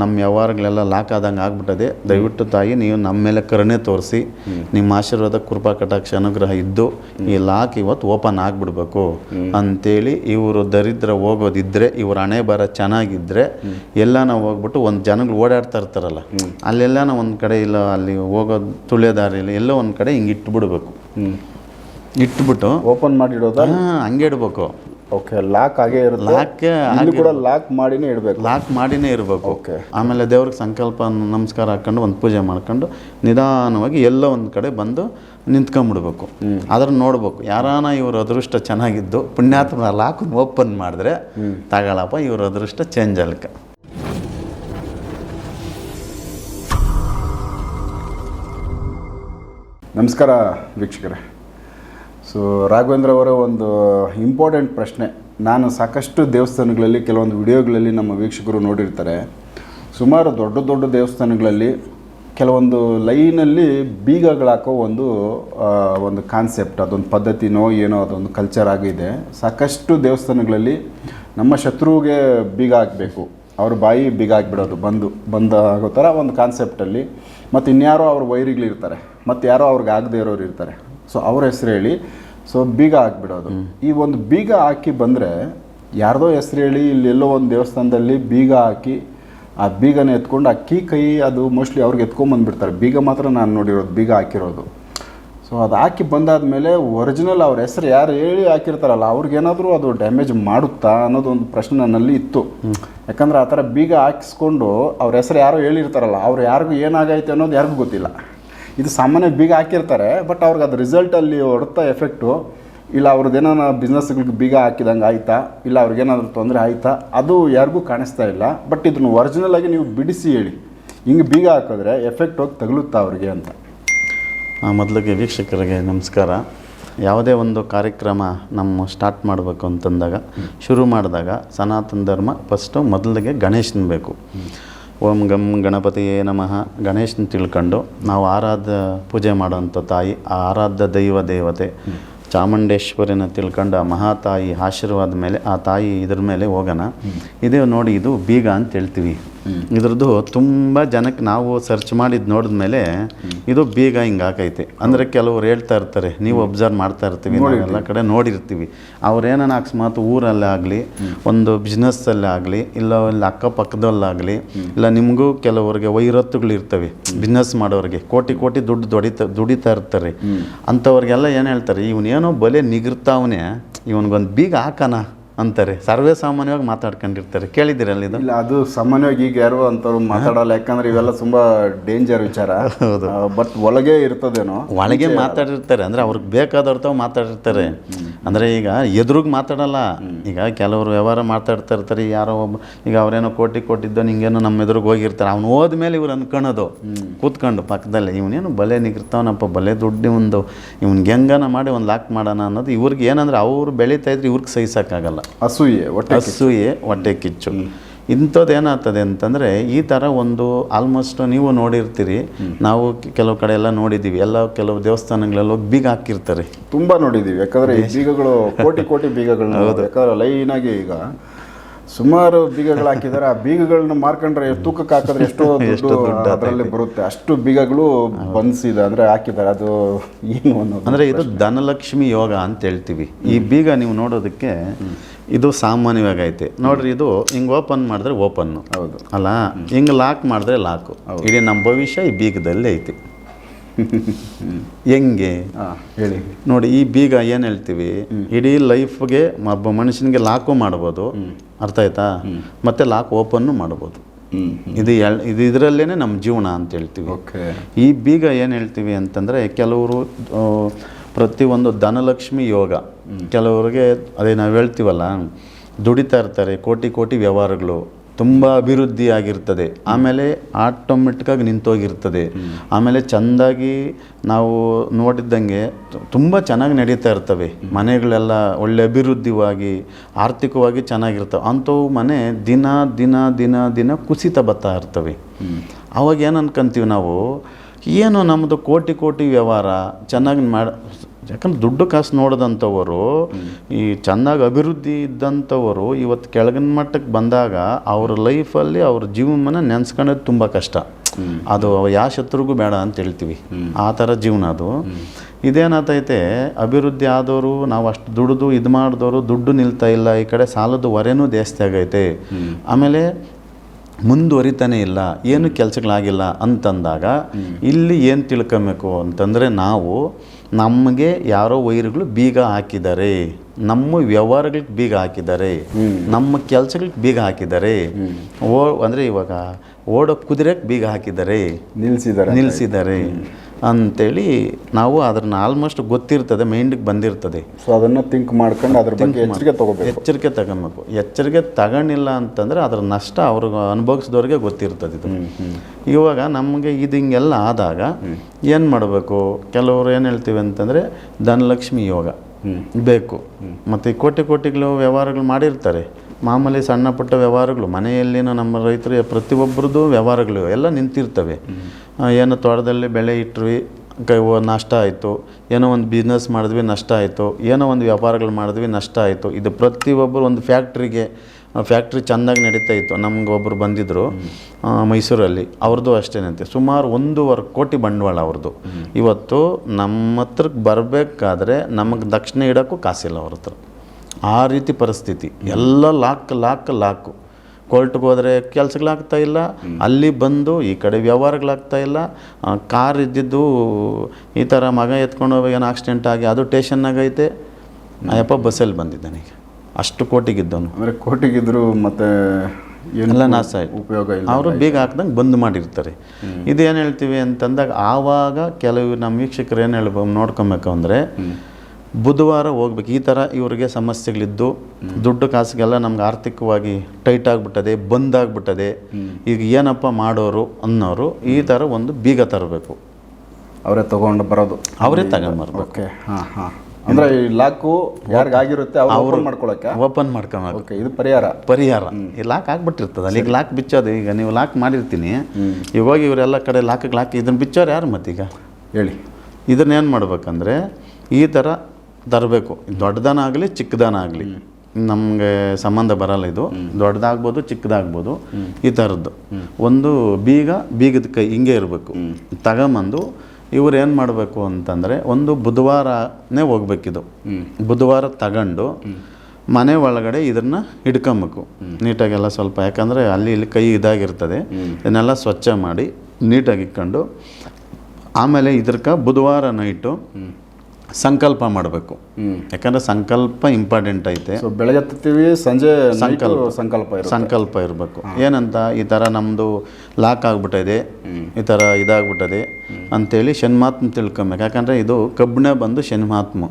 ನಮ್ಮ ವ್ಯವಹಾರಗಳೆಲ್ಲ ಲಾಕ್ ಆದಂಗೆ ಆಗ್ಬಿಟ್ಟದೆ. ದಯವಿಟ್ಟು ತಾಯಿ ನೀವು ನಮ್ಮ ಮೇಲೆ ಕರುಣೆ ತೋರಿಸಿ ನಿಮ್ಮ ಆಶೀರ್ವಾದ ಕೃಪಾ ಕಟಾಕ್ಷ ಅನುಗ್ರಹ ಇದ್ದು ಈ ಲಾಕ್ ಇವತ್ತು ಓಪನ್ ಆಗಿಬಿಡ್ಬೇಕು ಅಂತೇಳಿ ಇವರು ದರಿದ್ರ ಹೋಗೋದಿದ್ರೆ ಇವ್ರ ಹಣೆ ಬರ ಚೆನ್ನಾಗಿದ್ರೆ ಎಲ್ಲಾನ ಹೋಗ್ಬಿಟ್ಟು ಒಂದು ಜನಗಳು ಓಡಾಡ್ತಾ ಇರ್ತಾರಲ್ಲ ಅಲ್ಲೆಲ್ಲಾನ ಒಂದು ಕಡೆ ಇಲ್ಲ ಅಲ್ಲಿ ಹೋಗೋದು ತುಳಿಯೋ ಎಲ್ಲ ಎಲ್ಲೋ ಒಂದು ಕಡೆ ಹಿಂಗೆ ಇಟ್ಬಿಡ್ಬೇಕು. ಇಟ್ಬಿಟ್ಟು ಓಪನ್ ಮಾಡಿಡೋದ ಹಂಗೆ ಇಡ್ಬೇಕು. ಓಕೆ ಲಾಕ್ ಆಗೇ ಇರುತ್ತೆ. ಲಾಕ್ ಇಲ್ಲಿ ಕೂಡ ಲಾಕ್ ಮಾಡಿನೇ ಇಡಬೇಕು. ಲಾಕ್ ಮಾಡಿನೇ ಇರಬೇಕು. ಓಕೆ ಆಮೇಲೆ ದೇವ್ರಿಗೆ ಸಂಕಲ್ಪ ನಮಸ್ಕಾರ ಹಾಕೊಂಡು ಒಂದು ಪೂಜೆ ಮಾಡ್ಕೊಂಡು ನಿಧಾನವಾಗಿ ಎಲ್ಲೋ ಒಂದು ಕಡೆ ಬಂದು ನಿಂತ್ಕೊಂಬಿಡ್ಬೇಕು. ಅದ್ರ ನೋಡ್ಬೇಕು ಯಾರಾನ ಇವ್ರ ಅದೃಷ್ಟ ಚೆನ್ನಾಗಿದ್ದು ಪುಣ್ಯಾತ್ಮ ಲಾಕ್ ಓಪನ್ ಮಾಡಿದ್ರೆ ತಗೊಳಪ್ಪ ಇವ್ರ ಅದೃಷ್ಟ ಚೇಂಜ್ ಅಲ್ಕ. ನಮಸ್ಕಾರ ವೀಕ್ಷಕರೇ. ಸೊ ರಾಘವೇಂದ್ರ ಅವರ ಒಂದು ಇಂಪಾರ್ಟೆಂಟ್ ಪ್ರಶ್ನೆ. ನಾನು ಸಾಕಷ್ಟು ದೇವಸ್ಥಾನಗಳಲ್ಲಿ, ಕೆಲವೊಂದು ವಿಡಿಯೋಗಳಲ್ಲಿ ನಮ್ಮ ವೀಕ್ಷಕರು ನೋಡಿರ್ತಾರೆ. ಸುಮಾರು ದೊಡ್ಡ ದೊಡ್ಡ ದೇವಸ್ಥಾನಗಳಲ್ಲಿ ಕೆಲವೊಂದು ಲೈನಲ್ಲಿ ಬೀಗಗಳಾಕೋ ಒಂದು ಒಂದು ಕಾನ್ಸೆಪ್ಟ್ ಅದೊಂದು ಪದ್ಧತಿನೋ ಏನೋ ಅದೊಂದು ಕಲ್ಚರ್ ಆಗಿದೆ ಸಾಕಷ್ಟು ದೇವಸ್ಥಾನಗಳಲ್ಲಿ ನಮ್ಮ ಶತ್ರುವಿಗೆ ಬೀಗ ಹಾಕಬೇಕು. ಅವ್ರ ಬಾಯಿ ಬೀಗ ಹಾಕ್ಬಿಡೋದು, ಬಂದು, ಬಂದ ಆಗೋ ಥರ ಒಂದು ಕಾನ್ಸೆಪ್ಟಲ್ಲಿ ಮತ್ತು ಇನ್ಯಾರೋ ಅವ್ರ ವೈರಿಗಳಿರ್ತಾರೆ. ಮತ್ತು ಯಾರೋ ಅವ್ರಿಗೆ ಆಗದೇ ಇರೋರು ಇರ್ತಾರೆ ಸೊ ಅವ್ರ ಹೆಸರು ಹೇಳಿ. ಸೊ ಬೀಗ ಹಾಕ್ಬಿಡೋದು. ಈ ಒಂದು ಬೀಗ ಹಾಕಿ ಬಂದರೆ ಯಾರ್ದೋ ಹೆಸರು ಹೇಳಿ ಇಲ್ಲಿ ಎಲ್ಲೋ ಒಂದು ದೇವಸ್ಥಾನದಲ್ಲಿ ಬೀಗ ಹಾಕಿ ಆ ಬೀಗನ ಎತ್ಕೊಂಡು ಆ ಕೀ ಕೈ ಅದು ಮೋಸ್ಟ್ಲಿ ಅವ್ರಿಗೆ ಎತ್ಕೊಂಬಂದ್ಬಿಡ್ತಾರೆ ಬೀಗ ಮಾತ್ರ ನಾನು ನೋಡಿರೋದು ಬೀಗ ಹಾಕಿರೋದು. ಸೊ ಅದು ಹಾಕಿ ಬಂದಾದ ಮೇಲೆ ಒರಿಜಿನಲ್ ಅವ್ರ ಹೆಸರು ಯಾರು ಹೇಳಿ ಹಾಕಿರ್ತಾರಲ್ಲ ಅವ್ರಿಗೇನಾದರೂ ಅದು ಡ್ಯಾಮೇಜ್ ಮಾಡುತ್ತಾ ಅನ್ನೋದು ಒಂದು ಪ್ರಶ್ನೆ ನನ್ನಲ್ಲಿ ಇತ್ತು. ಯಾಕಂದ್ರೆ ಆ ಥರ ಬೀಗ ಹಾಕಿಸ್ಕೊಂಡು ಅವ್ರ ಹೆಸರು ಯಾರೋ ಹೇಳಿರ್ತಾರಲ್ಲ ಅವ್ರು ಯಾರಿಗೂ ಏನಾಗೈತೆ ಅನ್ನೋದು ಯಾರಿಗೂ ಗೊತ್ತಿಲ್ಲ. ಇದು ಸಾಮಾನ್ಯ ಬೀಗ ಹಾಕಿರ್ತಾರೆ ಬಟ್ ಅವ್ರಿಗೆ ಅದು ರಿಸಲ್ಟಲ್ಲಿ ಹೊಡೆತ ಎಫೆಕ್ಟು ಇಲ್ಲ ಅವ್ರದ್ದೇನೋ ಬಿಸ್ನೆಸ್ಗಳಿಗೆ ಬೀಗ ಹಾಕಿದಂಗೆ ಆಯ್ತಾ ಇಲ್ಲ ಅವ್ರಿಗೇನಾದರೂ ತೊಂದರೆ ಆಯ್ತಾ ಅದು ಯಾರಿಗೂ ಕಾಣಿಸ್ತಾ ಇಲ್ಲ. ಬಟ್ ಇದನ್ನು ಒರಿಜಿನಲ್ ಆಗಿ ನೀವು ಬಿಡಿಸಿ ಹೇಳಿ. ಹಿಂಗೆ ಬೀಗ ಹಾಕಿದ್ರೆ ಎಫೆಕ್ಟ್ ಹೋಗಿ ತಗಲುತ್ತಾ ಅವ್ರಿಗೆ ಅಂತ. ಮೊದಲಿಗೆ ವೀಕ್ಷಕರಿಗೆ ನಮಸ್ಕಾರ. ಯಾವುದೇ ಒಂದು ಕಾರ್ಯಕ್ರಮ ನಮ್ಮ ಸ್ಟಾರ್ಟ್ ಮಾಡಬೇಕು ಅಂತಂದಾಗ ಶುರು ಮಾಡಿದಾಗ ಸನಾತನ ಧರ್ಮ ಫಸ್ಟು ಮೊದಲಿಗೆ ಗಣೇಶನ ಬೇಕು. ಓಂ ಗಂ ಗಣಪತಿಯೇ ನಮಃ. ಗಣೇಶನ ತಿಳ್ಕೊಂಡು ನಾವು ಆರಾಧ ಪೂಜೆ ಮಾಡೋಂಥ ತಾಯಿ ಆ ಆರಾಧ ದೈವ ದೇವತೆ ಚಾಮುಂಡೇಶ್ವರಿನ ತಿಳ್ಕೊಂಡು ಆ ಮಹಾತಾಯಿ ಆಶೀರ್ವಾದ ಮೇಲೆ ಆ ತಾಯಿ ಇದ್ರ ಮೇಲೆ ಹೋಗೋಣ. ಇದೇ ನೋಡಿ ಇದು ಬೀಗ ಅಂತ ಹೇಳ್ತೀವಿ. ಇದ್ರದ್ದು ತುಂಬ ಜನಕ್ಕೆ ನಾವು ಸರ್ಚ್ ಮಾಡಿದ್ದು ನೋಡಿದ್ಮೇಲೆ ಇದು ಬೀಗ ಹಿಂಗೆ ಹಾಕೈತೆ ಅಂದರೆ ಕೆಲವ್ರು ಹೇಳ್ತಾ ಇರ್ತಾರೆ ನೀವು ಅಬ್ಸರ್ವ್ ಮಾಡ್ತಾ ಇರ್ತೀವಿ ಎಲ್ಲ ಕಡೆ ನೋಡಿರ್ತೀವಿ. ಅವ್ರೇನ ಅಕಸ್ಮಾತ್ ಊರಲ್ಲಾಗಲಿ ಒಂದು ಬಿಸ್ನೆಸ್ಸಲ್ಲೇ ಆಗಲಿ ಇಲ್ಲ ಇಲ್ಲಿ ಅಕ್ಕಪಕ್ಕದಲ್ಲಾಗಲಿ ಇಲ್ಲ ನಿಮಗೂ ಕೆಲವರಿಗೆ ವೈರತ್ತುಗಳು ಇರ್ತವೆ ಬಿಸ್ನೆಸ್ ಮಾಡೋರಿಗೆ. ಕೋಟಿ ಕೋಟಿ ದುಡ್ಡು ದುಡಿತಾ ದುಡಿತಾ ಇರ್ತಾರೆ. ಅಂಥವ್ರಿಗೆಲ್ಲ ಏನು ಹೇಳ್ತಾರೆ ಇವನೇನೋ ಬಲೆ ನಿಗಿರ್ತಾವನೆ ಇವನಿಗೊಂದು ಬೀಗ ಹಾಕನ? ಅಂತಾರೆ. ಸರ್ವೇ ಸಾಮಾನ್ಯವಾಗಿ ಮಾತಾಡ್ಕೊಂಡಿರ್ತಾರೆ. ಕೇಳಿದ್ದೀರಲ್ಲ ಇದು? ಇಲ್ಲ ಅದು ಸಾಮಾನ್ಯವಾಗಿ ಈಗ ಯಾರು ಅಂತವ್ರು ಮಾತಾಡಲ್ಲ. ಯಾಕಂದ್ರೆ ಇವೆಲ್ಲ ತುಂಬಾ ಡೇಂಜರ್ ವಿಚಾರ. ಬಟ್ ಒಳಗೆ ಇರ್ತದೇನೋ? ಒಳಗೆ ಮಾತಾಡಿರ್ತಾರೆ. ಅಂದರೆ ಅವ್ರಿಗೆ ಬೇಕಾದವ್ರ ತಾವು ಮಾತಾಡಿರ್ತಾರೆ. ಅಂದರೆ ಈಗ ಎದುರಿಗೆ ಮಾತಾಡಲ್ಲ. ಈಗ ಕೆಲವರು ವ್ಯವಹಾರ ಮಾತಾಡ್ತಾ ಇರ್ತಾರೆ ಯಾರೋ ಒಬ್ಬ ಈಗ ಅವರೇನೋ ಕೋಟಿ ಕೊಟ್ಟಿದ್ದೋ ನಿಂಗೇನೋ ನಮ್ಮ ಎದುರಿಗೆ ಹೋಗಿರ್ತಾರೆ. ಅವ್ನು ಹೋದ್ಮೇಲೆ ಇವ್ರು ಅನ್ಕೊಳೋದು ಕೂತ್ಕೊಂಡು ಪಕ್ಕದಲ್ಲಿ ಇವನೇನು ಬಲೆ ನಿಗಿರ್ತಾವನಪ್ಪ ಬಲೆ ದುಡ್ಡು ಒಂದು ಇವ್ನಿಗೆ ಹೆಂಗನ ಮಾಡಿ ಒಂದು ಲಾಕ್ ಮಾಡೋಣ ಅನ್ನೋದು ಇವ್ರಿಗೆ ಏನಂದ್ರೆ ಅವ್ರು ಬೆಳೀತಾ ಇದ್ರೆ ಇವ್ರಿಗೆ ಸಹಿಸೋಕ್ಕಾಗಲ್ಲ. ಅಸೂಯೆ ಹೊಟ್ಟೆ ಅಸೂಯೆ ಹೊಟ್ಟೆ ಕಿಚ್ಚು. ಇಂಥದ್ದು ಏನಾಗ್ತದೆ ಅಂತಂದರೆ ಈ ಥರ ಒಂದು ಆಲ್ಮೋಸ್ಟ್ ನೀವು ನೋಡಿರ್ತೀರಿ. ನಾವು ಕೆಲವು ಕಡೆ ಎಲ್ಲ ನೋಡಿದ್ದೀವಿ ಎಲ್ಲ ಕೆಲವು ದೇವಸ್ಥಾನಗಳೆಲ್ಲ ಬೀಗ ಹಾಕಿರ್ತಾರೆ. ತುಂಬಾ ನೋಡಿದ್ದೀವಿ ಯಾಕಂದ್ರೆ ಬೀಗಗಳು ಕೋಟಿ ಕೋಟಿ ಬೀಗಗಳು ಯಾಕಂದ್ರೆ ಲೈನ್ ಆಗಿ ಈಗ ಸುಮಾರು ಬೀಗಗಳು ಹಾಕಿದ್ದಾರೆ. ಆ ಬೀಗಗಳನ್ನ ಮಾರ್ಕೊಂಡ್ರೆ ತೂಕಕ್ಕೆ ಹಾಕಿದ್ರೆ ಎಷ್ಟೋ ದುಡ್ಡು ಅದರಲ್ಲಿ ಬರುತ್ತೆ. ಅಷ್ಟು ಬೀಗಗಳು ಬನ್ಸಿದ ಅಂದರೆ ಹಾಕಿದ್ದಾರೆ. ಅದು ಏನು ಅನ್ನೋದು ಅಂದರೆ ಇದು ಧನಲಕ್ಷ್ಮಿ ಯೋಗ ಅಂತ ಹೇಳ್ತೀವಿ. ಈ ಬೀಗ ನೀವು ನೋಡೋದಕ್ಕೆ ಇದು ಸಾಮಾನ್ಯವಾಗಿ ಐತೆ ನೋಡ್ರಿ ಇದು ಹಿಂಗೆ ಓಪನ್ ಮಾಡಿದ್ರೆ ಓಪನ್ ಹೌದು. ಅಲ್ಲ? ಹಿಂಗೆ ಲಾಕ್ ಮಾಡಿದ್ರೆ ಲಾಕು. ಇಡೀ ನಮ್ಮ ಭವಿಷ್ಯ ಈ ಬೀಗದಲ್ಲಿ ಐತಿ. ಹೆಂಗೆ? ಹೇಳಿ. ನೋಡಿ ಈ ಬೀಗ ಏನು ಹೇಳ್ತೀವಿ? ಇಡೀ ಲೈಫ್ಗೆ ಒಬ್ಬ ಮನುಷ್ಯನಿಗೆ ಲಾಕು ಮಾಡ್ಬೋದು. ಅರ್ಥ ಆಯ್ತಾ? ಮತ್ತೆ ಲಾಕ್ ಓಪನ್ನು ಮಾಡ್ಬೋದು. ಇದು ಇದು ಇದರಲ್ಲೇನೆ ನಮ್ಮ ಜೀವನ ಅಂತ ಹೇಳ್ತೀವಿ. ಓಕೆ. ಈ ಬೀಗ ಏನು ಹೇಳ್ತೀವಿ ಅಂತಂದರೆ ಕೆಲವರು ಪ್ರತಿಯೊಂದು ಧನಲಕ್ಷ್ಮಿ ಯೋಗ. ಕೆಲವರಿಗೆ ಅದೇ ನಾವು ಹೇಳ್ತೀವಲ್ಲ ದುಡಿತಾ ಇರ್ತಾರೆ ಕೋಟಿ ಕೋಟಿ ವ್ಯವಹಾರಗಳು. ತುಂಬ ಅಭಿವೃದ್ಧಿ ಆಗಿರ್ತದೆ. ಆಮೇಲೆ ಆಟೋಮೆಟಿಕ್ಕಾಗಿ ನಿಂತೋಗಿರ್ತದೆ. ಆಮೇಲೆ ಚೆಂದಾಗಿ ನಾವು ನೋಡಿದ್ದಂಗೆ ತುಂಬ ಚೆನ್ನಾಗಿ ನಡೀತಾ ಇರ್ತವೆ. ಮನೆಗಳೆಲ್ಲ ಒಳ್ಳೆ ಅಭಿವೃದ್ಧಿವಾಗಿ, ಆರ್ಥಿಕವಾಗಿ ಚೆನ್ನಾಗಿರ್ತವೆ. ಅಂಥವು ಮನೆ ದಿನ ದಿನ ದಿನ ದಿನ ಕುಸಿತ ಬರ್ತಾ ಇರ್ತವೆ. ಅವಾಗ ಏನು ಅನ್ಕೊಂತೀವಿ ನಾವು? ಏನು ನಮ್ಮದು ಕೋಟಿ ಕೋಟಿ ವ್ಯವಹಾರ ಚೆನ್ನಾಗಿ ಮಾಡ ಯಾಕಂದ್ರೆ ದುಡ್ಡು ಕಾಸು ನೋಡಿದಂಥವರು, ಈ ಚೆನ್ನಾಗಿ ಅಭಿವೃದ್ಧಿ ಇದ್ದಂಥವರು ಇವತ್ತು ಕೆಳಗಿನ ಮಟ್ಟಕ್ಕೆ ಬಂದಾಗ ಅವ್ರ ಲೈಫಲ್ಲಿ ಅವ್ರ ಜೀವನ ನೆನೆಸ್ಕೊಳ್ಳೋದು ತುಂಬ ಕಷ್ಟ. ಅದು ಯಾವ ಶತ್ರುಗೂ ಬೇಡ ಅಂತ ಹೇಳ್ತೀವಿ. ಆ ಥರ ಜೀವನ ಅದು. ಇದೇನಾತೈತೆ, ಅಭಿವೃದ್ಧಿ ಆದವರು ನಾವು ಅಷ್ಟು ದುಡಿದು ಇದು ಮಾಡಿದವರು ದುಡ್ಡು ನಿಲ್ತಾ ಇಲ್ಲ, ಈ ಕಡೆ ಸಾಲದ ಹೊರೆನೂ ಜಾಸ್ತಿ ಆಗೈತೆ. ಆಮೇಲೆ ಮುಂದುವರಿತಾನೆ ಇಲ್ಲ ಏನು ಕೆಲಸಗಳಾಗಿಲ್ಲ ಅಂತಂದಾಗ ಇಲ್ಲಿ ಏನು ತಿಳ್ಕೊಬೇಕು ಅಂತಂದರೆ ನಾವು ನಮಗೆ ಯಾರೋ ವೈರುಗಳು ಬೀಗ ಹಾಕಿದ್ದಾರೆ ನಮ್ಮ ವ್ಯವಹಾರಗಳಿಗೆ ಬೀಗ ಹಾಕಿದ್ದಾರೆ ನಮ್ಮ ಕೆಲಸಗಳಿಗೆ ಬೀಗ ಹಾಕಿದ್ದಾರೆ. ಓ ಅಂದರೆ ಇವಾಗ ಓಡೋ ಕುದುರೆಗೆ ಬೀಗ ಹಾಕಿದ್ದಾರೆ. ನಿಲ್ಲಿಸಿದ್ದಾರೆ ನಿಲ್ಲಿಸಿದ್ದಾರೆ ಅಂತೇಳಿ ನಾವು ಅದನ್ನ ಆಲ್ಮೋಸ್ಟ್ ಗೊತ್ತಿರ್ತದೆ ಮೈಂಡಿಗೆ ಬಂದಿರ್ತದೆ. ಸೊ ಅದನ್ನು ಥಿಂಕ್ ಮಾಡ್ಕೊಂಡು ಅದ್ರ ಬಗ್ಗೆ ಎಚ್ಚರಿಕೆ ತಗೋಬೇಕು. ಎಚ್ಚರಿಕೆ ತಗೊಬೇಕು. ಎಚ್ಚರಿಕೆ ತಗೊಂಡಿಲ್ಲ ಅಂತಂದರೆ ಅದರ ನಷ್ಟ ಅವ್ರಿಗೆ ಅನುಭವಿಸಿದವ್ರಿಗೆ ಗೊತ್ತಿರ್ತದೆ ಇದು. ಇವಾಗ ನಮಗೆ ಇದು ಹಿಂಗೆಲ್ಲ ಆದಾಗ ಏನು ಮಾಡಬೇಕು? ಕೆಲವರು ಏನು ಹೇಳ್ತೀವಿ ಅಂತಂದರೆ ಧನಲಕ್ಷ್ಮಿ ಯೋಗ ಬೇಕು. ಮತ್ತು ಈ ಕೋಟಿ ಕೋಟಿಗಳು ವ್ಯವಹಾರಗಳು ಮಾಡಿರ್ತಾರೆ. ಮಾಮೂಲಿ ಸಣ್ಣ ಪುಟ್ಟ ವ್ಯವಹಾರಗಳು ಮನೆಯಲ್ಲಿನ ನಮ್ಮ ರೈತರು ಪ್ರತಿಯೊಬ್ಬರದ್ದು ವ್ಯವಹಾರಗಳು ಎಲ್ಲ ನಿಂತಿರ್ತವೆ. ಏನೋ ತೋಟದಲ್ಲಿ ಬೆಳೆ ಇಟ್ವಿ ಕೈ ನಷ್ಟ ಆಯಿತು ಏನೋ ಒಂದು ಬಿಸ್ನೆಸ್ ಮಾಡಿದ್ವಿ ನಷ್ಟ ಆಯಿತು ಏನೋ ಒಂದು ವ್ಯಾಪಾರಗಳು ಮಾಡಿದ್ವಿ ನಷ್ಟ ಆಯಿತು. ಇದು ಪ್ರತಿಯೊಬ್ಬರು ಒಂದು ಫ್ಯಾಕ್ಟ್ರಿಗೆ ಫ್ಯಾಕ್ಟ್ರಿ ಚೆಂದಾಗಿ ನಡೀತಾ ಇತ್ತು. ನಮ್ಗೆ ಒಬ್ಬರು ಬಂದಿದ್ದರು ಮೈಸೂರಲ್ಲಿ. ಅವ್ರದ್ದು ಅಷ್ಟೇನಂತೆ ಸುಮಾರು ಒಂದೂವರೆ ಕೋಟಿ ಬಂಡವಾಳ ಅವ್ರದ್ದು. ಇವತ್ತು ನಮ್ಮ ಹತ್ರಕ್ಕೆ ಬರಬೇಕಾದ್ರೆ ನಮಗೆ ದಕ್ಷಿಣ ಇಡೋಕ್ಕೂ ಕಾಸಿಲ್ಲ ಅವ್ರ ಹತ್ರ. ಆ ರೀತಿ ಪರಿಸ್ಥಿತಿ. ಎಲ್ಲ ಲಾಕ್ ಲಾಕ್ ಲಾಕು. ಕೋರ್ಟ್ಗೆ ಹೋದರೆ ಕೆಲ್ಸಗಳಾಗ್ತಾ ಇಲ್ಲ. ಅಲ್ಲಿ ಬಂದು ಈ ಕಡೆ ವ್ಯವಹಾರಗಳಾಗ್ತಾ ಇಲ್ಲ. ಕಾರ್ ಇದ್ದಿದ್ದು ಈ ಥರ ಮಗ ಎತ್ಕೊಂಡು ಹೋಗಿ ಏನೋ ಆಕ್ಸಿಡೆಂಟ್ ಆಗಿ ಅದು ಟೇಷನ್ನಾಗೈತೆ ಅಯ್ಯಪ್ಪ ಬಸ್ಸಲ್ಲಿ ಬಂದಿದ್ದಾನೆ ಈಗ. ಅಷ್ಟು ಕೋಟಿಗಿದ್ದವನು ಅಂದರೆ ಕೋಟಿಗಿದ್ರು ಮತ್ತೆ ಎಲ್ಲ ನಾಶ ಆಯ್ತು. ಉಪಯೋಗ ಇಲ್ಲ. ಅವರು ಬೀಗ ಹಾಕ್ದಂಗೆ ಬಂದ್ ಮಾಡಿರ್ತಾರೆ. ಇದೇನು ಹೇಳ್ತೀವಿ ಅಂತಂದಾಗ ಆವಾಗ ಕೆಲವು ನಮ್ಮ ವೀಕ್ಷಕರು ಏನು ಹೇಳ್ಬೋದು ನೋಡ್ಕೊಬೇಕು ಅಂದರೆ ಬುಧವಾರ ಹೋಗ್ಬೇಕು. ಈ ಥರ ಇವರಿಗೆ ಸಮಸ್ಯೆಗಳಿದ್ದು ದುಡ್ಡು ಕಾಸಿಗೆಲ್ಲ ನಮ್ಗೆ ಆರ್ಥಿಕವಾಗಿ ಟೈಟ್ ಆಗಿಬಿಟ್ಟದೆ ಬಂದ್ ಆಗಿಬಿಟ್ಟದೆ ಈಗ ಏನಪ್ಪ ಮಾಡೋರು ಅನ್ನೋರು ಈ ಥರ ಒಂದು ಬೀಗ ತರಬೇಕು. ಅವರೇ ತಗೊಂಡು ಬರೋದು. ಅವರೇ ತಗೊಂಬರ್ಬೇಕು ಓಕೆ ಹಾ ಹಾ. ಅಂದ್ರೆ ಈ ಲಾಕು ಯಾರಿಗಾಗಿರುತ್ತೆ ಅವ್ರು ಮಾಡ್ಕೊಳಕ್ಕೆ? ಓಪನ್ ಮಾಡ್ಕೊಬೇಕು. ಓಕೆ ಇದು ಪರಿಹಾರ? ಪರಿಹಾರ. ಈ ಲಾಕ್ ಆಗ್ಬಿಟ್ಟಿರ್ತದೆ. ಅಲ್ಲಿ ಈಗ ಲಾಕ್ ಬಿಚ್ಚೋದು ಈಗ ನೀವು ಲಾಕ್ ಮಾಡಿರ್ತೀನಿ. ಇವಾಗ ಇವರೆಲ್ಲ ಕಡೆ ಲಾಕಿಗೆ ಲಾಕ್ ಇದನ್ನ ಬಿಚ್ಚೋರು ಯಾರು ಮತ್ತೀಗ? ಹೇಳಿ. ಇದನ್ನೇನು ಮಾಡ್ಬೇಕಂದ್ರೆ ಈ ಥರ ತರಬೇಕು. ದೊಡ್ಡದಾನಾಗಲಿ ಆಗಲಿ ಚಿಕ್ಕದಾನ ಆಗಲಿ ನಮಗೆ ಸಂಬಂಧ ಬರಲ್ಲ ಇದು. ದೊಡ್ಡದಾಗ್ಬೋದು ಚಿಕ್ಕದಾಗ್ಬೋದು ಈ ಥರದ್ದು ಒಂದು ಬೀಗ ಬೀಗದ ಕೈ ಹಿಂಗೆ ಇರಬೇಕು. ತಗೊಂಬಂದು ಇವ್ರು ಏನು ಮಾಡಬೇಕು ಅಂತಂದರೆ ಒಂದು ಬುಧವಾರನೇ ಹೋಗ್ಬೇಕಿದು. ಬುಧವಾರ ತಗೊಂಡು ಮನೆ ಒಳಗಡೆ ಇದನ್ನು ಹಿಡ್ಕೊಬೇಕು ನೀಟಾಗೆಲ್ಲ ಸ್ವಲ್ಪ ಯಾಕಂದರೆ ಅಲ್ಲಿ ಇಲ್ಲಿ ಕೈ ಇದಾಗಿರ್ತದೆ. ಇದನ್ನೆಲ್ಲ ಸ್ವಚ್ಛ ಮಾಡಿ ನೀಟಾಗಿ ಇಟ್ಕೊಂಡು ಆಮೇಲೆ ಇದ್ರಕ ಬುಧವಾರ ನೈಟು ಸಂಕಲ್ಪ ಮಾಡಬೇಕು. ಯಾಕಂದ್ರೆ ಸಂಕಲ್ಪ ಇಂಪಾರ್ಟೆಂಟ್ ಐತೆ. ಸೊ ಬೆಳಗ್ಗೆ ಸಂಜೆ ಸಂಕಲ್ಪ ಸಂಕಲ್ಪ ಸಂಕಲ್ಪ ಇರಬೇಕು. ಏನಂತ ಈ ಥರ ನಮ್ಮದು ಲಾಕ್ ಆಗ್ಬಿಟ್ಟಿದೆ ಈ ಥರ ಇದಾಗ್ಬಿಟ್ಟದೆ ಅಂತೇಳಿ ಶನ್ಮಾತ್ಮ ತಿಳ್ಕೊಬೇಕು. ಯಾಕಂದರೆ ಇದು ಕಬ್ಬಿಣ ಬಂದು ಶನ್ಮಾತ್ಮ.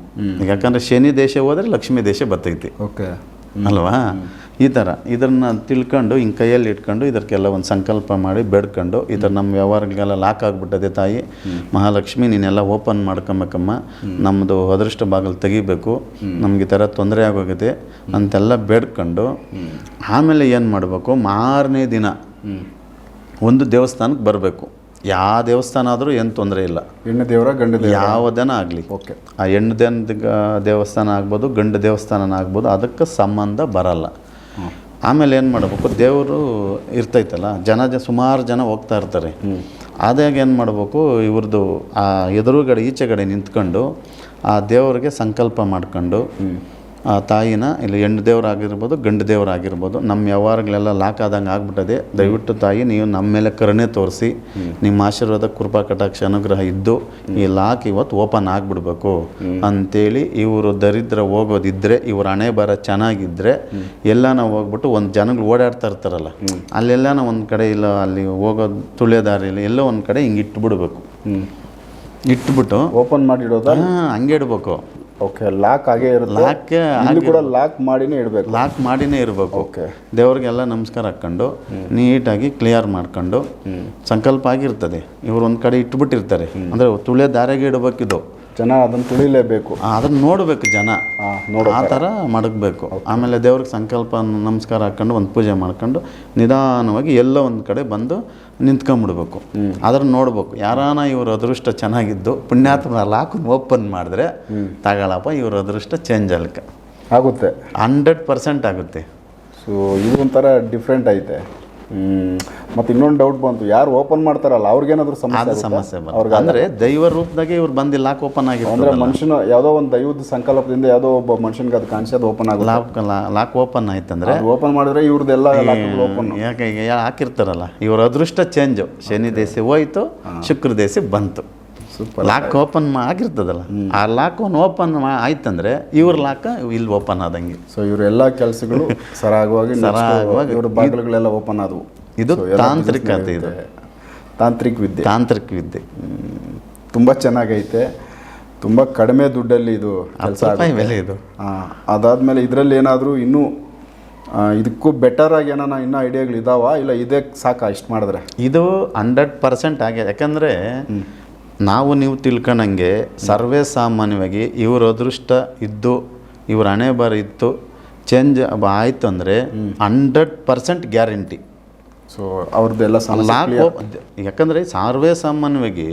ಯಾಕಂದರೆ ಶನಿ ದೇಶ ಹೋದರೆ ಲಕ್ಷ್ಮೀ ದೇಶ ಬರ್ತೈತಿ. ಓಕೆ ಅಲ್ವಾ? ಈ ಥರ. ಇದನ್ನು ತಿಳ್ಕೊಂಡು ಹಿಂಗೆ ಕೈಯಲ್ಲಿ ಇಟ್ಕೊಂಡು ಇದಕ್ಕೆಲ್ಲ ಒಂದು ಸಂಕಲ್ಪ ಮಾಡಿ ಬೇಡ್ಕೊಂಡು ಈ ಥರ ನಮ್ಮ ವ್ಯವಹಾರಗಳಿಗೆಲ್ಲ ಲಾಕ್ ಆಗಿಬಿಟ್ಟದೆ ತಾಯಿ. ಮಹಾಲಕ್ಷ್ಮಿ ನೀನೆಲ್ಲ ಓಪನ್ ಮಾಡ್ಕೊಬೇಕಮ್ಮ. ನಮ್ಮದು ಅದೃಷ್ಟ ಬಾಗಿಲು ತೆಗಿಬೇಕು. ನಮ್ಗೆ ಈ ಥರ ತೊಂದರೆ ಆಗೋಗಿದೆ. ಅಂತೆಲ್ಲ ಬೇಡ್ಕೊಂಡು ಆಮೇಲೆ ಏನು ಮಾಡಬೇಕು? ಮಾರನೇ ದಿನ ಒಂದು ದೇವಸ್ಥಾನಕ್ಕೆ ಬರಬೇಕು. ಯಾವ ದೇವಸ್ಥಾನ ಆದರೂ ಏನು ತೊಂದರೆ ಇಲ್ಲ. ಹೆಣ್ಣು ದೇವರ ಗಂಡು ಯಾವ ದಿನ ಆಗಲಿ. ಓಕೆ. ಆ ಹೆಣ್ಣು ದನದ ದೇವಸ್ಥಾನ ಆಗ್ಬೋದು ಗಂಡು ದೇವಸ್ಥಾನ ಆಗ್ಬೋದು ಅದಕ್ಕೆ ಸಂಬಂಧ ಬರಲ್ಲ. ಆಮೇಲೆ ಏನು ಮಾಡಬೇಕು ದೇವರು ಇರ್ತೈತಲ್ಲ ಜನ ಜ ಸುಮಾರು ಜನ ಹೋಗ್ತಾ ಇರ್ತಾರೆ. ಆದಾಗ ಏನು ಮಾಡಬೇಕು ಇವ್ರದ್ದು ಆ ಎದುರುಗಡೆ ಈಚೆಗಡೆ ನಿಂತ್ಕೊಂಡು ಆ ದೇವರಿಗೆ ಸಂಕಲ್ಪ ಮಾಡ್ಕೊಂಡು ಆ ತಾಯಿನ ಇಲ್ಲಿ ಹೆಣ್ಣು ದೇವರಾಗಿರ್ಬೋದು ಗಂಡು ದೇವರಾಗಿರ್ಬೋದು. ನಮ್ಮ ವ್ಯವಹಾರಗಳೆಲ್ಲ ಲಾಕ್ ಆದಂಗೆ ಆಗ್ಬಿಟ್ಟದೆ. ದಯವಿಟ್ಟು ತಾಯಿ ನೀವು ನಮ್ಮ ಮೇಲೆ ಕರುಣೆ ತೋರಿಸಿ ನಿಮ್ಮ ಆಶೀರ್ವಾದ ಕೃಪಾ ಕಟಾಕ್ಷ ಅನುಗ್ರಹ ಇದ್ದು ಈ ಲಾಕ್ ಇವತ್ತು ಓಪನ್ ಆಗಿಬಿಡ್ಬೇಕು ಅಂತೇಳಿ ಇವರು ದರಿದ್ರ ಹೋಗೋದಿದ್ರೆ ಇವರು ಹಣೆ ಬರ ಚೆನ್ನಾಗಿದ್ದರೆ ನಾವು ಹೋಗ್ಬಿಟ್ಟು ಒಂದು ಜನಗಳು ಓಡಾಡ್ತಾ ಇರ್ತಾರಲ್ಲ ಅಲ್ಲೆಲ್ಲಾನ ಒಂದು ಕಡೆ ಇಲ್ಲ ಅಲ್ಲಿ ಹೋಗೋದು ತುಳಿಯೋ ಇಲ್ಲ ಎಲ್ಲೋ ಒಂದು ಕಡೆ ಹಿಂಗೆ ಇಟ್ಬಿಡ್ಬೇಕು. ಇಟ್ಬಿಟ್ಟು ಓಪನ್ ಮಾಡಿಡೋದ ಹಂಗೆ ಇಡ್ಬೇಕು. ಓಕೆ ಲಾಕ್ ಆಗೇ ಇರುತ್ತೆ. ಲಾಕ್ ಕೂಡ ಲಾಕ್ ಮಾಡಿನೇ ಇಡಬೇಕು ಲಾಕ್ ಮಾಡಿನೇ ಇರಬೇಕು. ಓಕೆ ದೇವ್ರಿಗೆಲ್ಲ ನಮಸ್ಕಾರ ಹಾಕ್ಕೊಂಡು ನೀಟಾಗಿ ಕ್ಲಿಯರ್ ಮಾಡ್ಕೊಂಡು ಸಂಕಲ್ಪ ಆಗಿರ್ತದೆ. ಇವ್ರು ಒಂದು ಕಡೆ ಇಟ್ಬಿಟ್ಟಿರ್ತಾರೆ. ಅಂದರೆ ತುಳಿಯೋ ದಾರಿಗೆ ಇಡಬೇಕಿದು. ಜನ ಅದನ್ನು ತುಳಿಲೇಬೇಕು. ಅದನ್ನು ನೋಡಬೇಕು ಜನ. ಆ ಥರ ಮಡಗಬೇಕು. ಆಮೇಲೆ ದೇವ್ರಿಗೆ ಸಂಕಲ್ಪ ನಮಸ್ಕಾರ ಹಾಕೊಂಡು ಒಂದು ಪೂಜೆ ಮಾಡ್ಕೊಂಡು ನಿಧಾನವಾಗಿ ಎಲ್ಲೋ ಒಂದು ಕಡೆ ಬಂದು ನಿಂತ್ಕೊಂಬಿಡ್ಬೇಕು. ಅದನ್ನು ನೋಡ್ಬೇಕು. ಯಾರಾನ ಇವ್ರ ಅದೃಷ್ಟ ಚೆನ್ನಾಗಿದ್ದು ಪುಣ್ಯಾತ್ಮ ಲಾಕ್ ಓಪನ್ ಮಾಡಿದ್ರೆ ತಗೊಳಪ್ಪ ಇವ್ರ ಅದೃಷ್ಟ ಚೇಂಜ್ ಅಲ್ಕ ಆಗುತ್ತೆ. ಹಂಡ್ರೆಡ್ ಪರ್ಸೆಂಟ್ ಆಗುತ್ತೆ. ಸೊ ಇದು ಒಂಥರ ಡಿಫ್ರೆಂಟ್ ಐತೆ. ಮತ್ತೆ ಇನ್ನೊಂದು ಡೌಟ್ ಬಂತು. ಯಾರು ಓಪನ್ ಮಾಡ್ತಾರಲ್ಲ ಅವ್ರಿಗೇನಾದ್ರೂ ಸಮಸ್ಯೆ ಅದು? ಸಮಸ್ಯೆ ಬರುತ್ತೆ. ಅವ್ರಿಗೆ ಅಂದ್ರೆ ದೈವ ರೂಪದಾಗೆ ಇವ್ರು ಬಂದು ಲಾಕ್ ಓಪನ್ ಅಂದ್ರೆ ಆಗಿರ್ತದೆ ಮನುಷ್ಯನ ಯಾವುದೋ ಒಂದು ದೈವದ ಸಂಕಲ್ಪದಿಂದ ಯಾವುದೋ ಒಬ್ಬ ಮನುಷ್ಯನ್ಗೆ ಅದು ಕಾಣಿಸಿ ಅದು ಓಪನ್ ಆಗುತ್ತೆ. ಲಾಕ್ ಲಾಕ್ ಓಪನ್ ಆಯ್ತಂದ್ರೆ ಓಪನ್ ಮಾಡಿದ್ರೆ ಇವ್ರದ್ದೆಲ್ಲ ಓಪನ್ ಯಾಕೆ ಈಗ ಯಾ- ಹಾಕಿರ್ತಾರಲ್ಲ? ಇವ್ರ ಅದೃಷ್ಟ ಚೇಂಜು ಶನಿ ದೇಸಿ ಹೋಯ್ತು ಶುಕ್ರ ದೇಸಿ ಬಂತು. ಸೂಪರ್ ಲಾಕ್ ಓಪನ್ ಆಗಿರ್ತದಲ್ಲ. ಆ ಲಾಕ್ ಒನ್ ಓಪನ್ ಆಯ್ತಂದ್ರೆ ಇವ್ರ ಲಾಕ್ ಇಲ್ಲಿ ಓಪನ್ ಆದಂಗೆ. ಸೊ ಇವರೆಲ್ಲ ಕೆಲಸಗಳು ಸರಾಗವಾಗಿ ಸರಾಗವಾಗಿ ಇವ್ರ ಬಾಗಿಲುಗಳೆಲ್ಲ ಓಪನ್ ಆದವು. ಇದು ತಾಂತ್ರಿಕತೆ ಇದು. ತಾಂತ್ರಿಕ ವಿದ್ಯೆ. ತಾಂತ್ರಿಕ ವಿದ್ಯೆ. ತುಂಬ ಚೆನ್ನಾಗೈತೆ. ತುಂಬ ಕಡಿಮೆ ದುಡ್ಡಲ್ಲಿ ಇದು ಕೆಲಸ ಬೆಲೆ ಇದು. ಅದಾದಮೇಲೆ ಇದರಲ್ಲಿ ಏನಾದರೂ ಇನ್ನೂ ಇದಕ್ಕೂ ಬೆಟರ್ ಆಗಿ ಏನಾನ ಇನ್ನೂ ಐಡಿಯಾಗಳು ಇದಾವ ಇಲ್ಲ ಇದಕ್ಕೆ ಸಾಕಾ ಇಷ್ಟು ಮಾಡಿದ್ರೆ? ಇದು ಹಂಡ್ರೆಡ್ ಪರ್ಸೆಂಟ್ ಆಗಿದೆ. ಯಾಕಂದರೆ ನಾವು ನೀವು ತಿಳ್ಕೊಂಡಂಗೆ ಸರ್ವೇ ಸಾಮಾನ್ಯವಾಗಿ ಇವ್ರ ಅದೃಷ್ಟ ಇದ್ದು ಇವ್ರ ಹಣೆ ಬಾರಿ ಇತ್ತು ಚೇಂಜ್ ಆಯಿತು ಅಂದರೆ ಹಂಡ್ರೆಡ್ ಪರ್ಸೆಂಟ್ ಗ್ಯಾರಂಟಿ ಸೊ ಅವ್ರದ್ದೆಲ್ಲ ಯಾಕಂದರೆ ಸರ್ವೇ ಸಾಮಾನ್ಯವಾಗಿ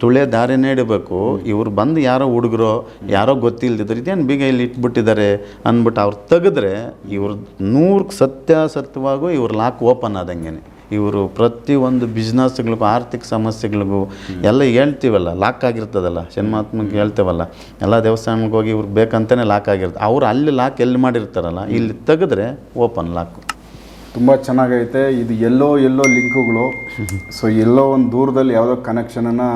ತುಳೆ ದಾರಿ ನೀಡಬೇಕು ಇವ್ರು ಬಂದು ಯಾರೋ ಹುಡುಗರು ಯಾರೋ ಗೊತ್ತಿಲ್ಲದಿದ್ದರೆ ಇದೇನು ಬೀಗ ಇಲ್ಲಿ ಇಟ್ಬಿಟ್ಟಿದ್ದಾರೆ ಅಂದ್ಬಿಟ್ಟು ಅವ್ರು ತೆಗೆದ್ರೆ ಇವ್ರ ನೂರು ಸತ್ಯಾಸತ್ಯವಾಗೂ ಇವ್ರ ಲಾಕ್ ಓಪನ್ ಆದಂಗೆ ಇವರು ಪ್ರತಿಯೊಂದು ಬಿಸ್ನೆಸ್ಗಳಿಗೂ ಆರ್ಥಿಕ ಸಮಸ್ಯೆಗಳಿಗೂ ಎಲ್ಲ ಹೇಳ್ತೀವಲ್ಲ ಲಾಕ್ ಆಗಿರ್ತದಲ್ಲ ಜನ್ಮಾತ್ಮಕ್ಕೆ ಹೇಳ್ತೇವಲ್ಲ, ಎಲ್ಲ ದೇವಸ್ಥಾನಕ್ಕೆ ಹೋಗಿ ಇವ್ರು ಬೇಕಂತಲೇ ಲಾಕ್ ಆಗಿರುತ್ತೆ. ಅವ್ರು ಅಲ್ಲಿ ಲಾಕ್ ಎಲ್ಲಿ ಮಾಡಿರ್ತಾರಲ್ಲ, ಇಲ್ಲಿ ತೆಗೆದ್ರೆ ಓಪನ್ ಲಾಕು ತುಂಬ ಚೆನ್ನಾಗೈತೆ. ಇದು ಎಲ್ಲೋ ಎಲ್ಲೋ ಲಿಂಕುಗಳು. ಸೊ ಎಲ್ಲೋ ಒಂದು ದೂರದಲ್ಲಿ ಯಾವುದೋ ಕನೆಕ್ಷನನ್ನು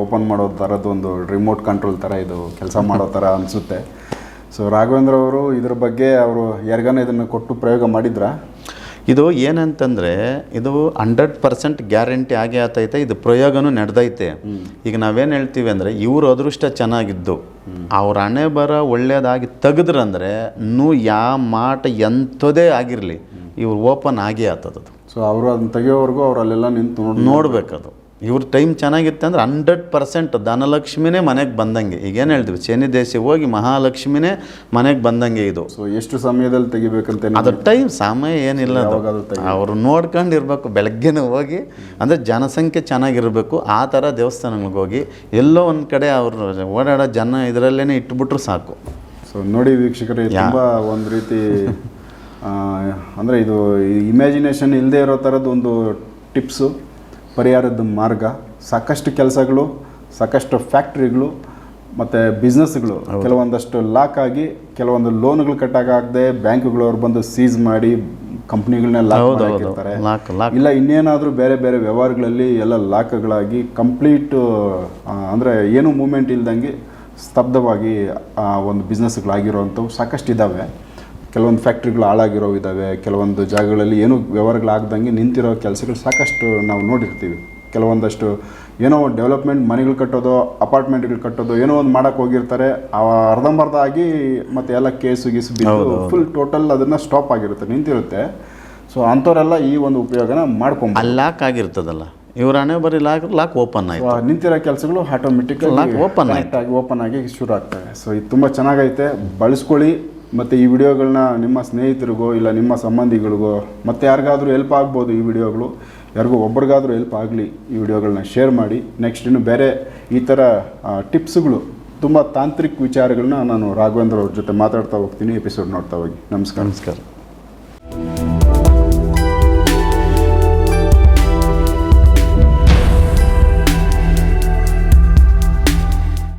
ಓಪನ್ ಮಾಡೋ ಥರದ್ದು ಒಂದು ರಿಮೋಟ್ ಕಂಟ್ರೋಲ್ ಥರ ಇದು ಕೆಲಸ ಮಾಡೋ ಥರ ಅನಿಸುತ್ತೆ. ಸೊ ರಾಘವೇಂದ್ರ ಅವರು ಇದ್ರ ಬಗ್ಗೆ ಅವರು ಯಾರಿಗಾನ ಇದನ್ನು ಕೊಟ್ಟು ಪ್ರಯೋಗ ಮಾಡಿದ್ರಾ? ಇದು ಏನಂತಂದರೆ ಇದು ಹಂಡ್ರೆಡ್ ಪರ್ಸೆಂಟ್ ಗ್ಯಾರಂಟಿ ಆಗೇ ಆತೈತೆ ಇದು ಪ್ರಯೋಗನೂ ನಡೆದೈತೆ. ಈಗ ನಾವೇನು ಹೇಳ್ತೀವಿ ಅಂದರೆ ಇವರು ಅದೃಷ್ಟ ಚೆನ್ನಾಗಿದ್ದು. ಅವ್ರ ಹಣೆ ಬರ ಒಳ್ಳೇದಾಗಿ ತೆಗೆದ್ರಂದ್ರೆ ನೂ ಯಾವ ಮಾಟ ಎಂಥದೇ ಆಗಿರಲಿ ಇವ್ರು ಓಪನ್ ಆಗೇ ಆತದದು. ಸೊ ಅವರು ಅದನ್ನ ತೆಗೆಯೋವರೆಗೂ ಅವರಲ್ಲೆಲ್ಲ ಅಲ್ಲೆಲ್ಲ ನಿಂತು ನೋಡಿ ನೋಡ್ಬೇಕದು. ಇವ್ರ ಟೈಮ್ ಚೆನ್ನಾಗಿತ್ತು ಅಂದ್ರೆ ಹಂಡ್ರೆಡ್ ಪರ್ಸೆಂಟ್ ಧನಲಕ್ಷ್ಮಿನೇ ಮನೆಗೆ ಬಂದಂಗೆ. ಈಗೇನು ಹೇಳ್ತೀವಿ? ಶನಿ ದೇಶ ಹೋಗಿ ಮಹಾಲಕ್ಷ್ಮಿನೇ ಮನೆಗೆ ಬಂದಂಗೆ ಇದು. ಸೊ ಎಷ್ಟು ಸಮಯದಲ್ಲಿ ತೆಗಿಬೇಕಂತ. ಅದು ಟೈಮ್ ಸಮಯ ಏನಿಲ್ಲ ಅವರು ನೋಡ್ಕೊಂಡು ಇರಬೇಕು ಬೆಳಗ್ಗೆನೇ ಹೋಗಿ. ಅಂದರೆ ಜನಸಂಖ್ಯೆ ಚೆನ್ನಾಗಿರಬೇಕು. ಆ ಥರ ದೇವಸ್ಥಾನಗಳಿಗೆ ಹೋಗಿ ಎಲ್ಲೋ ಒಂದು ಕಡೆ ಅವರು ಓಡಾಡೋ ಜನ ಇದರಲ್ಲೇ ಇಟ್ಬಿಟ್ರು ಸಾಕು. ಸೊ ನೋಡಿ ವೀಕ್ಷಕರೇ ತುಂಬ ಒಂದು ರೀತಿ ಅಂದರೆ ಅಂದ್ರೆ ಇದು ಇಮ್ಯಾಜಿನೇಷನ್ ಇಲ್ಲದೆ ಇರೋ ಥರದ್ದು ಒಂದು ಟಿಪ್ಸು ಪರಿಹಾರದ ಮಾರ್ಗ ಸಾಕಷ್ಟು ಕೆಲಸಗಳು ಸಾಕಷ್ಟು ಫ್ಯಾಕ್ಟ್ರಿಗಳು ಮತ್ತು ಬಿಸ್ನೆಸ್ಗಳು. ಕೆಲವೊಂದಷ್ಟು ಲಾಕ್ ಆಗಿ ಕೆಲವೊಂದು ಲೋನ್ಗಳು ಕಟ್ಟಾಗದೆ ಬ್ಯಾಂಕ್ಗಳು ಅವ್ರು ಬಂದು ಸೀಸ್ ಮಾಡಿ ಕಂಪ್ನಿಗಳನ್ನ ಲಾಕ್ ಲಾಕ್ ಇಲ್ಲ ಇನ್ನೇನಾದರೂ ಬೇರೆ ಬೇರೆ ವ್ಯವಹಾರಗಳಲ್ಲಿ ಎಲ್ಲ ಲಾಕ್ಗಳಾಗಿ ಕಂಪ್ಲೀಟ್ ಅಂದರೆ ಏನು ಮೂಮೆಂಟ್ ಇಲ್ದಂಗೆ ಸ್ತಬ್ಧವಾಗಿ ಆ ಒಂದು ಬಿಸ್ನೆಸ್ಗಳಾಗಿರೋವಂಥವು ಸಾಕಷ್ಟು ಇದ್ದಾವೆ ಕೆಲವೊಂದು ಫ್ಯಾಕ್ಟ್ರಿಗಳು ಹಾಳಾಗಿರೋ ಇದ್ದಾವೆ ಕೆಲವೊಂದು ಜಾಗಗಳಲ್ಲಿ ಏನು ವ್ಯವಹಾರಗಳಾಗ್ದಂಗೆ ನಿಂತಿರೋ ಕೆಲಸಗಳು ಸಾಕಷ್ಟು ನಾವು ನೋಡಿರ್ತೀವಿ. ಕೆಲವೊಂದಷ್ಟು ಏನೋ ಡೆವಲಪ್ಮೆಂಟ್ ಮನೆಗಳು ಕಟ್ಟೋದು ಅಪಾರ್ಟ್ಮೆಂಟ್ಗಳು ಕಟ್ಟೋದು ಏನೋ ಒಂದು ಮಾಡೋಕೆ ಹೋಗಿರ್ತಾರೆ ಆ ಅರ್ಧಂಬರ್ಧ ಆಗಿ ಮತ್ತೆ ಎಲ್ಲ ಕೇಸು ಗೀಸು ಬಿದ್ದು ಫುಲ್ ಟೋಟಲ್ ಅದನ್ನು ಸ್ಟಾಪ್ ಆಗಿರುತ್ತೆ ನಿಂತಿರುತ್ತೆ. ಸೊ ಅಂಥವರೆಲ್ಲ ಈ ಒಂದು ಉಪಯೋಗನ ಮಾಡ್ಕೊಂಡು ಲಾಕ್ ಆಗಿರ್ತದಲ್ಲ ಇವ್ರ ಹಣೆ ಬರೀ ಲಾಕ್ ಲಾಕ್ ಓಪನ್ ಆಯಿತು. ನಿಂತಿರೋ ಕೆಲಸಗಳು ಆಟೋಮೆಟಿಕ್ ಲಾಕ್ ಓಪನ್ ಆಗಿ ಓಪನ್ ಆಗಿ ಶುರು ಆಗ್ತವೆ. ಸೊ ಇದು ತುಂಬ ಚೆನ್ನಾಗೈತೆ ಬಳಸ್ಕೊಳ್ಳಿ. ಮತ್ತು ಈ ವಿಡಿಯೋಗಳನ್ನ ನಿಮ್ಮ ಸ್ನೇಹಿತರಿಗೋ ಇಲ್ಲ ನಿಮ್ಮ ಸಂಬಂಧಿಗಳಿಗೋ ಮತ್ತು ಯಾರಿಗಾದರೂ ಹೆಲ್ಪ್ ಆಗ್ಬೋದು ಈ ವಿಡಿಯೋಗಳು. ಯಾರಿಗೂ ಒಬ್ರಿಗಾದರೂ ಹೆಲ್ಪ್ ಆಗಲಿ ಈ ವಿಡಿಯೋಗಳನ್ನ ಶೇರ್ ಮಾಡಿ. ನೆಕ್ಸ್ಟ್ ಇನ್ನು ಬೇರೆ ಈ ಥರ ಟಿಪ್ಸ್ಗಳು ತುಂಬ ತಾಂತ್ರಿಕ ವಿಚಾರಗಳನ್ನ ನಾನು ರಾಘವೇಂದ್ರ ಅವ್ರ ಜೊತೆ ಮಾತಾಡ್ತಾ ಹೋಗ್ತೀನಿ ಎಪಿಸೋಡ್ ನೋಡ್ತಾ ಹೋಗಿ. ನಮಸ್ಕಾರ. ನಮಸ್ಕಾರ.